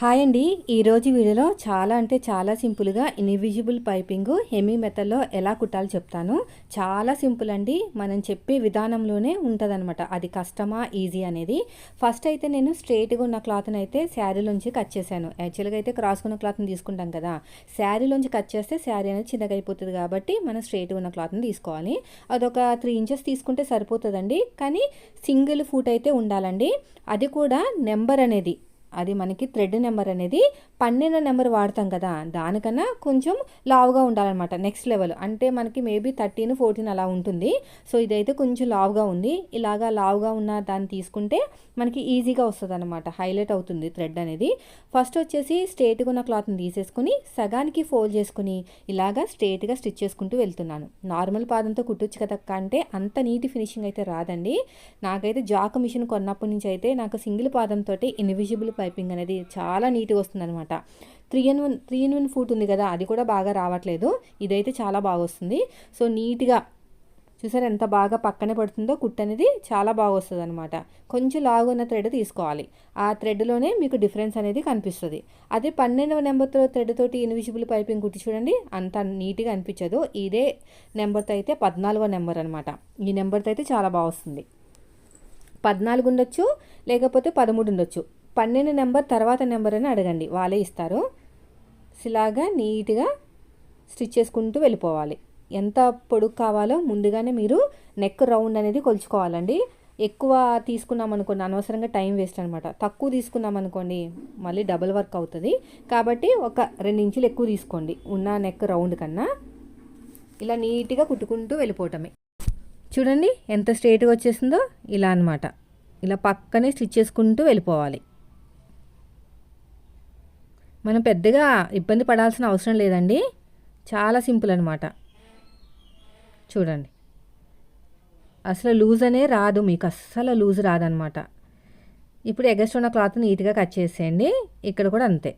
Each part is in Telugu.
హాయ్ అండి. ఈరోజు వీడియోలో చాలా అంటే చాలా సింపుల్గా ఇన్విజిబుల్ పైపింగ్ హెమీ మెథడ్లో ఎలా కుట్టాలో చెప్తాను. చాలా సింపుల్ అండి. మనం చెప్పే విధానంలోనే ఉంటుందన్నమాట. అది కష్టమా ఈజీ అనేది. ఫస్ట్ అయితే నేను స్ట్రైట్గా ఉన్న క్లాత్ని అయితే శారీలోంచి కట్ చేశాను. యాక్చువల్గా అయితే క్రాస్కున్న క్లాత్ని తీసుకుంటాం కదా. శారీలోంచి కట్ చేస్తే శారీ అనేది చిన్నగా అయిపోతుంది కాబట్టి మనం స్ట్రైట్గా ఉన్న క్లాత్ని తీసుకోవాలి. అదొక త్రీ ఇంచెస్ తీసుకుంటే సరిపోతుందండి. కానీ సింగిల్ ఫూట్ అయితే ఉండాలండి. అది కూడా నెంబర్ అనేది అది మనకి థ్రెడ్ నెంబర్ అనేది పన్నెండు నెంబర్ వాడతాం కదా దానికన్నా కొంచెం లావుగా ఉండాలన్నమాట. నెక్స్ట్ లెవెల్ అంటే మనకి మేబీ థర్టీన్ ఫోర్టీన్ అలా ఉంటుంది. సో ఇదైతే కొంచెం లావుగా ఉంది. ఇలాగా లావుగా ఉన్న దాన్ని తీసుకుంటే మనకి ఈజీగా వస్తుంది అనమాట హైలైట్ అవుతుంది థ్రెడ్ అనేది. ఫస్ట్ వచ్చేసి స్ట్రేట్గా ఉన్న క్లాత్ని తీసేసుకుని సగానికి ఫోల్డ్ చేసుకుని ఇలాగా స్ట్రేట్గా స్టిచ్ చేసుకుంటూ వెళ్తున్నాను. నార్మల్ పాదంతో కుట్టొచ్చు కదా అంటే అంత నీటి ఫినిషింగ్ అయితే రాదండి. నాకైతే జాక్ మిషన్ కొన్నప్పటి నుంచి అయితే నాకు సింగిల్ పాదంతో ఇన్విజిబుల్ పైపింగ్ అనేది చాలా నీట్గా వస్తుంది అనమాట three in one three in one foot ఉంది కదా అది కూడా బాగా రావట్లేదు. ఇదైతే చాలా బాగా వస్తుంది. సో నీట్గా చూసారు ఎంత బాగా పక్కనే పడుతుందో కుట్ అనేది చాలా బాగా వస్తుంది అనమాట కొంచెం లాగున్న థ్రెడ్ తీసుకోవాలి. ఆ థ్రెడ్లోనే మీకు డిఫరెన్స్ అనేది కనిపిస్తుంది. అదే పన్నెండవ నెంబర్తో థ్రెడ్ తోటి ఇన్విజిబుల్ పైపింగ్ కుట్టి చూడండి అంత నీట్గా అనిపించదు. ఇదే నెంబర్తో అయితే పద్నాలుగో నెంబర్ అనమాట ఈ నెంబర్తో అయితే చాలా బాగా వస్తుంది. పద్నాలుగు ఉండొచ్చు లేకపోతే పదమూడు ఉండొచ్చు. పన్నెండు నెంబర్ తర్వాత నెంబర్ అని అడగండి. వాళ్ళే ఇస్తారు. ఇలాగా నీట్గా స్టిచ్ చేసుకుంటూ వెళ్ళిపోవాలి. ఎంత పొడుగు కావాలో ముందుగానే మీరు నెక్ రౌండ్ అనేది కొలుచుకోవాలండి. ఎక్కువ తీసుకున్నాం అనుకోండి అనవసరంగా టైం వేస్ట్ అనమాట తక్కువ తీసుకున్నాం అనుకోండి మళ్ళీ డబుల్ వర్క్ అవుతుంది. కాబట్టి ఒక రెండు ఇంచులు ఎక్కువ తీసుకోండి ఉన్న నెక్ రౌండ్ కన్నా. ఇలా నీట్గా కుట్టుకుంటూ వెళ్ళిపోవటమే. చూడండి ఎంత స్ట్రేట్గా వచ్చేసిందో ఇలా అనమాట ఇలా పక్కనే స్టిచ్ చేసుకుంటూ వెళ్ళిపోవాలి. మనం పెద్దగా ఇబ్బంది పడాల్సిన అవసరం లేదండి. చాలా సింపుల్ అనమాట చూడండి. అసలు లూజ్ అనే రాదు మీకు అస్సలు లూజ్ రాదనమాట ఇప్పుడు ఎగస్ట్ ఉన్న క్లాత్ నీట్గా కట్ చేసేయండి. ఇక్కడ కూడా అంతే.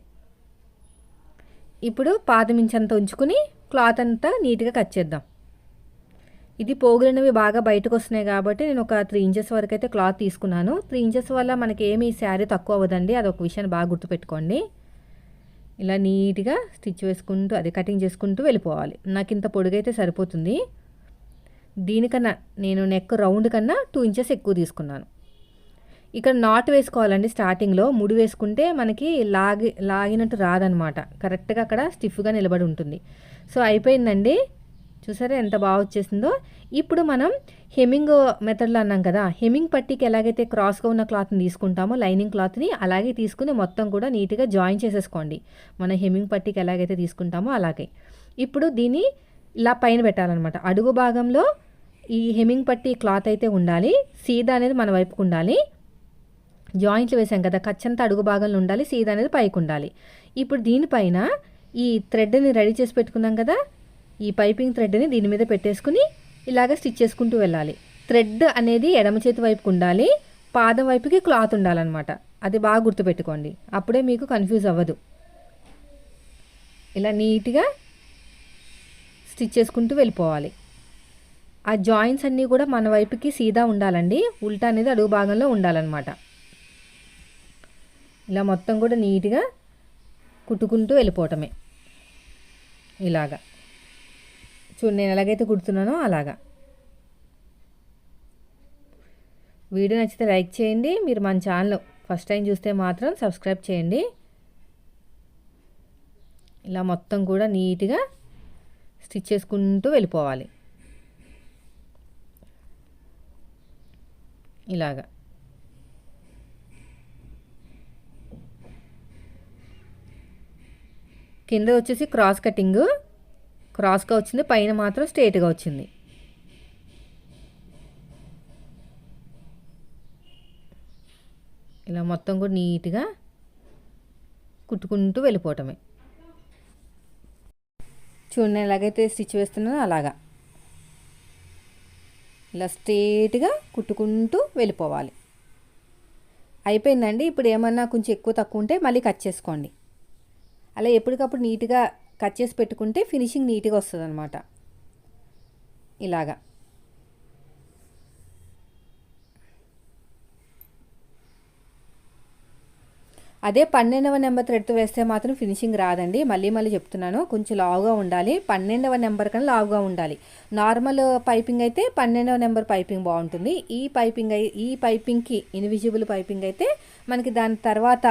ఇప్పుడు పాదమించంత ఉంచుకుని క్లాత్ అంతా నీట్గా కట్ చేద్దాం. ఇది పోగులనేవి బాగా బయటకు వస్తున్నాయి కాబట్టి నేను ఒక త్రీ ఇంచెస్ వరకు అయితే క్లాత్ తీసుకున్నాను. త్రీ ఇంచెస్ వల్ల మనకి ఏమి శారీ తక్కువ అవ్వదండి. అదొక విషయాన్ని బాగా గుర్తుపెట్టుకోండి. ఇలా నీట్గా స్టిచ్ వేసుకుంటూ అదే కటింగ్ చేసుకుంటూ వెళ్ళిపోవాలి. నాకు ఇంత పొడుగైతే సరిపోతుంది. దీనికన్నా నేను నెక్ రౌండ్ కన్నా టూ ఇంచెస్ ఎక్కువ తీసుకున్నాను. ఇక్కడ నాట్ వేసుకోవాలండి స్టార్టింగ్లో. ముడి వేసుకుంటే మనకి లాగి లాగినట్టు రాదనమాట. కరెక్ట్గా అక్కడ స్టిఫ్గా నిలబడి ఉంటుంది. సో అయిపోయిందండి. చూసారా ఎంత బాగా వచ్చేసిందో? ఇప్పుడు మనం హెమింగ్ మెథడ్లో అన్నాం కదా హెమింగ్ పట్టీకి ఎలాగైతే క్రాస్గా ఉన్న క్లాత్ని తీసుకుంటామో లైనింగ్ క్లాత్ని అలాగే తీసుకుని మొత్తం కూడా నీట్గా జాయిన్ చేసేసుకోండి. మన హెమింగ్ పట్టీకి ఎలాగైతే తీసుకుంటామో అలాగే. ఇప్పుడు దీన్ని ఇలా పైన పెట్టాలన్నమాట. అడుగు భాగంలో ఈ హెమింగ్ పట్టి క్లాత్ అయితే ఉండాలి. సీదా అనేది మన వైపుకు ఉండాలి. జాయింట్లు వేసాం కదా ఖచ్చంతా అడుగు భాగంలో ఉండాలి సీదా అనేది పైకి ఉండాలి. ఇప్పుడు దీనిపైన ఈ థ్రెడ్ని రెడీ చేసి పెట్టుకున్నాం కదా ఈ పైపింగ్ థ్రెడ్ని దీని మీద పెట్టేసుకుని ఇలాగ స్టిచ్ చేసుకుంటూ వెళ్ళాలి. థ్రెడ్ అనేది ఎడమ చేతి వైపుకు ఉండాలి పాదం వైపుకి క్లాత్ ఉండాలన్నమాట. అది బాగా గుర్తుపెట్టుకోండి. అప్పుడే మీకు కన్ఫ్యూజ్ అవ్వదు. ఇలా నీట్గా స్టిచ్ చేసుకుంటూ వెళ్ళిపోవాలి. ఆ జాయింట్స్ అన్నీ కూడా మన వైపుకి సీదా ఉండాలండి. ఉల్టా అనేది అడుగు భాగంలో ఉండాలన్నమాట. ఇలా మొత్తం కూడా నీట్గా కుట్టుకుంటూ వెళ్ళిపోవటమే. ఇలాగా. చూడు నేను ఎలాగైతే కుడుతున్నానో అలాగా. వీడియో నచ్చితే లైక్ చేయండి. మీరు మన ఛానల్ ఫస్ట్ టైం చూస్తే మాత్రం సబ్స్క్రైబ్ చేయండి. ఇలా మొత్తం కూడా నీట్గా స్టిచ్ చేసుకుంటూ వెళ్ళిపోవాలి. ఇలాగా. కింద వచ్చేసి క్రాస్ కటింగ్ క్రాస్గా వచ్చింది పైన మాత్రం స్ట్రేట్గా వచ్చింది. ఇలా మొత్తం కూడా నీట్గా కుట్టుకుంటూ వెళ్ళిపోవటమే. చూడండి ఎలాగైతే స్టిచ్ వేస్తున్నానో అలాగా. ఇలా స్ట్రేట్గా కుట్టుకుంటూ వెళ్ళిపోవాలి. అయిపోయిందండి. ఇప్పుడు ఏమన్నా కొంచెం ఎక్కువ తక్కువ ఉంటే మళ్ళీ కట్ చేసుకోండి. అలా ఎప్పటికప్పుడు నీట్గా కట్ చేసి పెట్టుకుంటే ఫినిషింగ్ నీట్గా వస్తుంది అనమాట ఇలాగా. అదే పన్నెండవ నెంబర్ థ్రెడ్తో వేస్తే మాత్రం ఫినిషింగ్ రాదండి. మళ్ళీ మళ్ళీ చెప్తున్నాను. కొంచెం లావుగా ఉండాలి. పన్నెండవ నెంబర్ కన్నా లావుగా ఉండాలి. నార్మల్ పైపింగ్ అయితే పన్నెండవ నెంబర్ పైపింగ్ బాగుంటుంది. ఈ పైపింగ్ ఈ పైపింగ్కి ఇన్విజిబుల్ పైపింగ్ అయితే మనకి దాని తర్వాత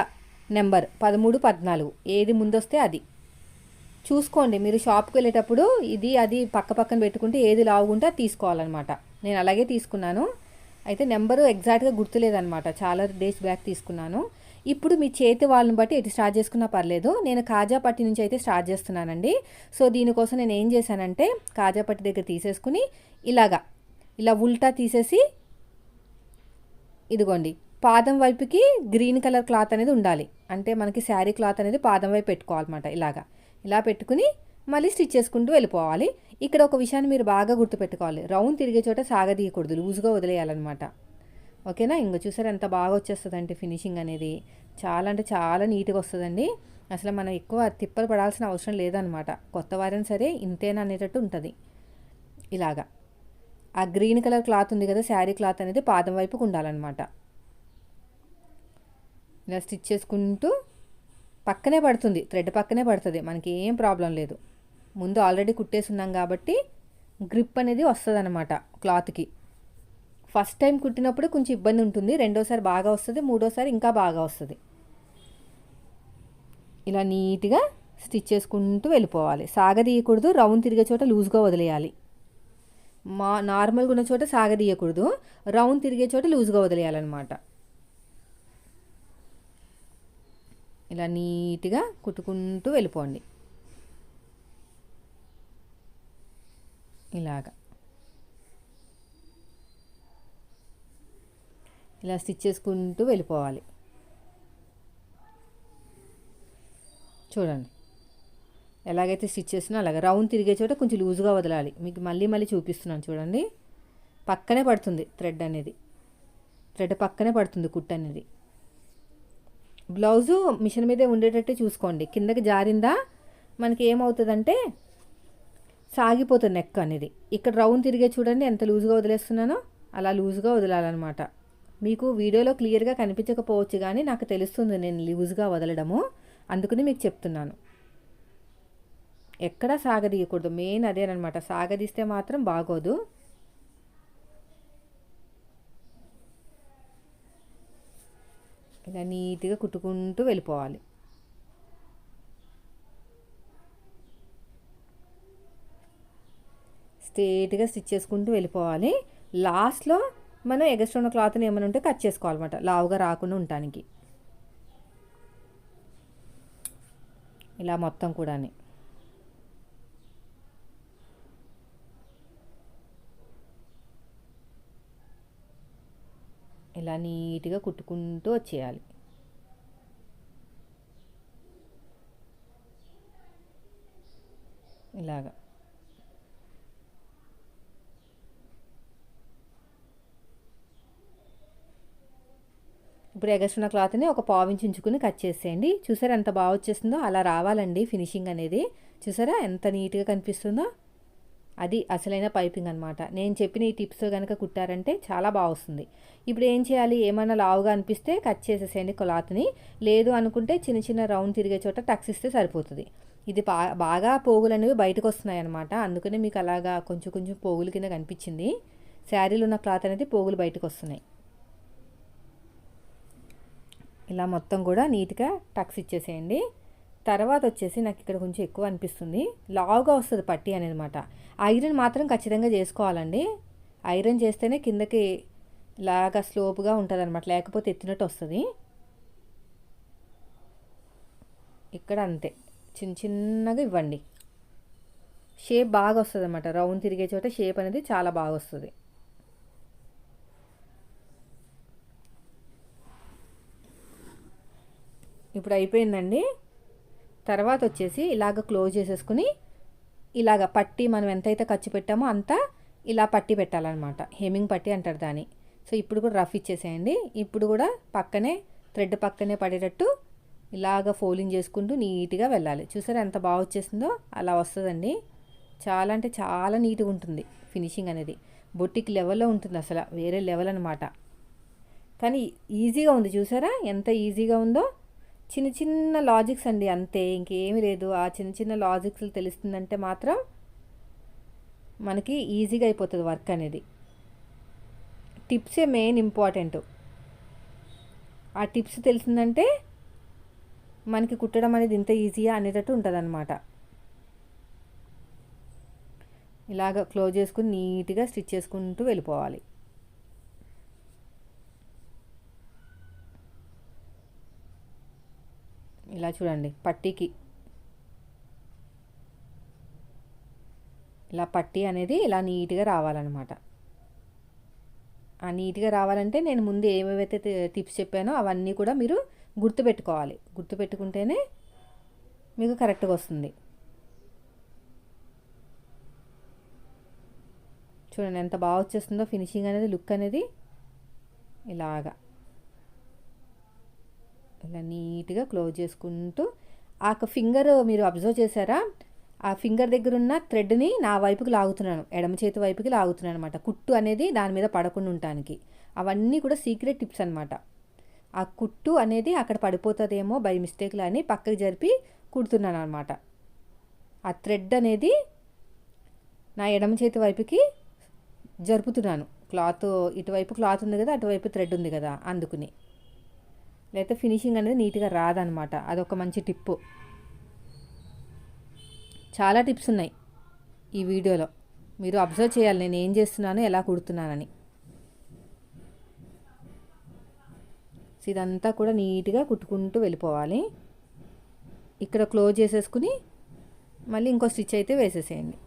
నెంబర్ పదమూడు పద్నాలుగు. ఏది ముందొస్తే అది. చూసుకోండి. మీరు షాప్కి వెళ్ళేటప్పుడు ఇది అది పక్క పక్కన పెట్టుకుంటే ఏది లావుగుంటే తీసుకోవాలన్నమాట. నేను అలాగే తీసుకున్నాను. అయితే నెంబరు ఎగ్జాక్ట్గా గుర్తులేదనమాట చాలా డేస్ బ్యాక్ తీసుకున్నాను. ఇప్పుడు మీ చేతి వాళ్ళని బట్టి ఎటు స్టార్ట్ చేసుకున్నా పర్లేదు. నేను కాజాపట్టి నుంచి అయితే స్టార్ట్ చేస్తున్నానండి. సో దీనికోసం నేను ఏం చేశానంటే కాజాపట్టి దగ్గర తీసేసుకుని ఇలాగా ఇలా ఉల్టా తీసేసి ఇదిగోండి. పాదం వైపుకి గ్రీన్ కలర్ క్లాత్ అనేది ఉండాలి. అంటే మనకి శారీ క్లాత్ అనేది పాదం వైపు పెట్టుకోవాలన్నమాట ఇలాగా. ఇలా పెట్టుకుని మళ్ళీ స్టిచ్ చేసుకుంటూ వెళ్ళిపోవాలి. ఇక్కడ ఒక విషయాన్ని మీరు బాగా గుర్తుపెట్టుకోవాలి. రౌండ్ తిరిగే చోట సాగదీయకూడదు. లూజ్గా వదిలేయాలన్నమాట. ఓకేనా? ఇంక చూసారు ఎంత బాగా వచ్చేస్తుందంటే ఫినిషింగ్ అనేది. చాలా అంటే చాలా నీట్గా వస్తుందండి. అసలు మనం ఎక్కువ తిప్పలు పడాల్సిన అవసరం లేదనమాట కొత్త వారైనా సరే ఇంతేనా అనేటట్టు ఉంటుంది. ఇలాగా. ఆ గ్రీన్ కలర్ క్లాత్ ఉంది కదా శారీ క్లాత్ అనేది పాదం వైపుకు ఉండాలన్నమాట. ఇలా స్టిచ్ చేసుకుంటూ పక్కనే పడుతుంది థ్రెడ్ పక్కనే పడుతుంది మనకి ఏం ప్రాబ్లం లేదు. ముందు ఆల్రెడీ కుట్టేసి ఉన్నాం కాబట్టి గ్రిప్ అనేది వస్తుంది అనమాట క్లాత్కి ఫస్ట్ టైం కుట్టినప్పుడు కొంచెం ఇబ్బంది ఉంటుంది రెండోసారి బాగా వస్తుంది మూడోసారి ఇంకా బాగా వస్తుంది. ఇలా నీట్గా స్టిచ్ చేసుకుంటూ వెళ్ళిపోవాలి. సాగదీయకూడదు రౌండ్ తిరిగే చోట లూజ్గా వదిలేయాలి. మా నార్మల్గా ఉన్న చోట సాగదీయకూడదు రౌండ్ తిరిగే చోట లూజ్గా వదిలేయాలన్నమాట. ఇలా నీట్గా కుట్టుకుంటూ వెళ్ళిపోండి. ఇలాగా. ఇలా స్టిచ్ చేసుకుంటూ వెళ్ళిపోవాలి. చూడండి. ఎలాగైతే స్టిచ్ చేసినా అలాగే రౌండ్ తిరిగే చోట కొంచెం లూజ్గా వదలాలి. మీకు మళ్ళీ మళ్ళీ చూపిస్తున్నాను చూడండి. పక్కనే పడుతుంది థ్రెడ్ అనేది. థ్రెడ్ పక్కనే పడుతుంది కుట్ అనేది. బ్లౌజు మిషన్ మీదే ఉండేటట్టు చూసుకోండి. కిందకి జారిందా మనకి ఏమవుతుందంటే సాగిపోతుంది నెక్ అనేది. ఇక్కడ రౌండ్ తిరిగే చూడండి ఎంత లూజ్గా వదిలేస్తున్నానో అలా లూజ్గా వదలాలన్నమాట. మీకు వీడియోలో క్లియర్గా కనిపించకపోవచ్చు కానీ నాకు తెలుస్తుంది నేను లూజ్గా వదలడము. అందుకని మీకు చెప్తున్నాను. ఎక్కడా సాగదీయకూడదు. మెయిన్ అదేనమాట సాగదీస్తే మాత్రం బాగోదు. ఇలా నీట్గా కుట్టుకుంటూ వెళ్ళిపోవాలి. స్ట్రేట్గా స్టిచ్ చేసుకుంటూ వెళ్ళిపోవాలి. లాస్ట్లో మనం ఎగస్ట్రా ఉన్న క్లాత్ని ఏమైనా ఉంటే కట్ చేసుకోవాలన్నమాట. లావుగా రాకుండా ఉండటానికి. ఇలా మొత్తం కూడా ఇలా నీట్గా కుట్టుకుంటూ వచ్చేయాలి. ఇలాగా. ఇప్పుడు ఎగస్ట్రున్న క్లాత్ని ఒక పావించి ఉంచుకుని కట్ చేసేయండి. చూసారా ఎంత బాగా వచ్చేస్తుందో? అలా రావాలండి ఫినిషింగ్ అనేది. చూసారా ఎంత నీట్గా కనిపిస్తుందో? అది అసలైన పైపింగ్ అనమాట నేను చెప్పిన ఈ టిప్స్ కనుక కుట్టారంటే చాలా బాగా వస్తుంది. ఇప్పుడు ఏం చేయాలి? ఏమైనా లావుగా అనిపిస్తే కట్ చేసేసేయండి క్లాత్ని. లేదు అనుకుంటే చిన్న చిన్న రౌండ్ తిరిగే చోట టక్స్ ఇస్తే సరిపోతుంది. ఇది బాగా పోగులు అనేవి బయటకు వస్తున్నాయి అనమాట అందుకనే మీకు అలాగా కొంచెం కొంచెం పోగులు కింద కనిపించింది. శారీలో ఉన్న క్లాత్ అనేది పోగులు బయటకు వస్తున్నాయి ఇలా మొత్తం కూడా నీట్గా టక్స్ ఇచ్చేసేయండి. తర్వాత వచ్చేసి నాకు ఇక్కడ కొంచెం ఎక్కువ అనిపిస్తుంది. లావుగా వస్తుంది పట్టి అనేది అనమాట ఐరన్ మాత్రం ఖచ్చితంగా చేసుకోవాలండి. ఐరన్ చేస్తేనే కిందకి లాగా స్లోప్గా ఉంటుంది అనమాట లేకపోతే ఎత్తినట్టు వస్తుంది. ఇక్కడ అంతే. చిన్న చిన్నగా ఇవ్వండి. షేప్ బాగా వస్తుంది అనమాట రౌండ్ తిరిగే చోట షేప్ అనేది చాలా బాగా వస్తుంది. ఇప్పుడు అయిపోయిందండి. తర్వాత వచ్చేసి ఇలాగ క్లోజ్ చేసేసుకుని ఇలాగ పట్టి మనం ఎంతైతే ఖర్చు పెట్టామో అంతా ఇలా పట్టి పెట్టాలన్నమాట. హెమింగ్ పట్టి అంటారు దాన్ని. సో ఇప్పుడు కూడా రఫ్ ఇచ్చేసేయండి. ఇప్పుడు కూడా పక్కనే థ్రెడ్ పక్కనే పడేటట్టు ఇలాగ ఫోలింగ్ చేసుకుంటూ నీట్గా వెళ్ళాలి. చూసారా ఎంత బాగా వచ్చేసిందో? అలా వస్తుందండి. చాలా అంటే చాలా నీట్గా ఉంటుంది ఫినిషింగ్ అనేది. బొట్టికి లెవెల్లో ఉంటుంది అసలు. వేరే లెవెల్ అనమాట కానీ ఈజీగా ఉంది. చూసారా? ఎంత ఈజీగా ఉందో? చిన్న చిన్న లాజిక్స్ అండి అంతే ఇంకేమీ లేదు. ఆ చిన్న చిన్న లాజిక్స్ తెలుస్తుందంటే మాత్రం మనకి ఈజీగా అయిపోతుంది వర్క్ అనేది. టిప్సే మెయిన్ ఇంపార్టెంట్. ఆ టిప్స్ తెలిసిందంటే మనకి కుట్టడం అనేది ఇంత ఈజీగా అనేటట్టు ఉంటుంది అనమాట ఇలాగ క్లోజ్ చేసుకుని నీట్గా స్టిచ్ చేసుకుంటూ వెళ్ళిపోవాలి. ఇలా చూడండి పట్టీకి. ఇలా పట్టీ అనేది ఇలా నీట్గా రావాలన్నమాట. ఆ నీట్గా రావాలంటే నేను ముందు ఏమేవైతే టిప్స్ చెప్పానో అవన్నీ కూడా మీరు గుర్తుపెట్టుకోవాలి. గుర్తుపెట్టుకుంటేనే మీకు కరెక్ట్గా వస్తుంది. చూడండి ఎంత బాగా వచ్చేస్తుందో ఫినిషింగ్ అనేది లుక్ అనేది ఇలాగా. ఇలా నీట్గా క్లోజ్ చేసుకుంటూ ఆ ఫింగర్ మీరు అబ్జర్వ్ చేశారా? ఆ ఫింగర్ దగ్గర ఉన్న థ్రెడ్ని నా వైపుకి లాగుతున్నాను ఎడమ చేతి వైపుకి లాగుతున్నాను అనమాట కుట్టు అనేది దాని మీద పడకుండా ఉండటానికి. అవన్నీ కూడా సీక్రెట్ టిప్స్ అనమాట ఆ కుట్టు అనేది అక్కడ పడిపోతుందేమో బై మిస్టేక్లో అని పక్కకి జరిపి కుడుతున్నాను అనమాట ఆ థ్రెడ్ అనేది నా ఎడమ చేతి వైపుకి జరుపుతున్నాను. క్లాత్ ఇటువైపు క్లాత్ ఉంది కదా అటువైపు థ్రెడ్ ఉంది కదా అందుకుని. లేకపోతే ఫినిషింగ్ అనేది నీట్గా రాదనమాట. అదొక మంచి టిప్పు. చాలా టిప్స్ ఉన్నాయి ఈ వీడియోలో. మీరు అబ్జర్వ్ చేయాలి నేను ఏం చేస్తున్నాను ఎలా కుడుతున్నానని. ఇదంతా కూడా నీట్గా కుట్టుకుంటూ వెళ్ళిపోవాలి. ఇక్కడ క్లోజ్ చేసేసుకుని మళ్ళీ ఇంకో స్టిచ్ అయితే వేసేసేయండి.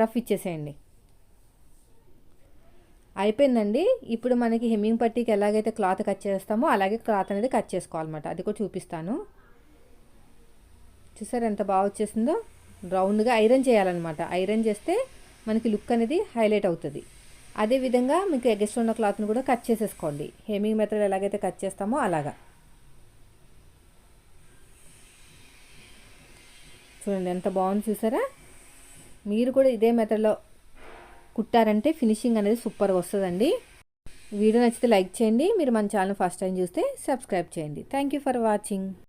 రఫ్ ఇచ్చేసేయండి. అయిపోయిందండి. ఇప్పుడు మనకి హెమ్మింగ్ పట్టీకి ఎలాగైతే క్లాత్ కట్ చేస్తామో అలాగే క్లాత్ అనేది కట్ చేసుకోవాలన్నమాట. అది కూడా చూపిస్తాను. చూసారు ఎంత బాగా వచ్చేసిందో? రౌండ్గా ఐరన్ చేయాలన్నమాట. ఐరన్ చేస్తే మనకి లుక్ అనేది హైలైట్ అవుతుంది. అదేవిధంగా మీకు ఎగెస్ట్ ఉన్న క్లాత్ని కూడా కట్ చేసేసుకోండి. హెమింగ్ మెథడ్ ఎలాగైతే కట్ చేస్తామో అలాగా. చూడండి ఎంత బాగుంది చూసారా? మీరు కూడా ఇదే మెథడ్లో కుట్టారంటే ఫినిషింగ్ అనేది సూపర్గా వస్తుందండి. వీడియో నచ్చితే లైక్ చేయండి. మీరు మన ఛానల్ ఫస్ట్ టైం చూస్తే సబ్స్క్రైబ్ చేయండి. Thank you for watching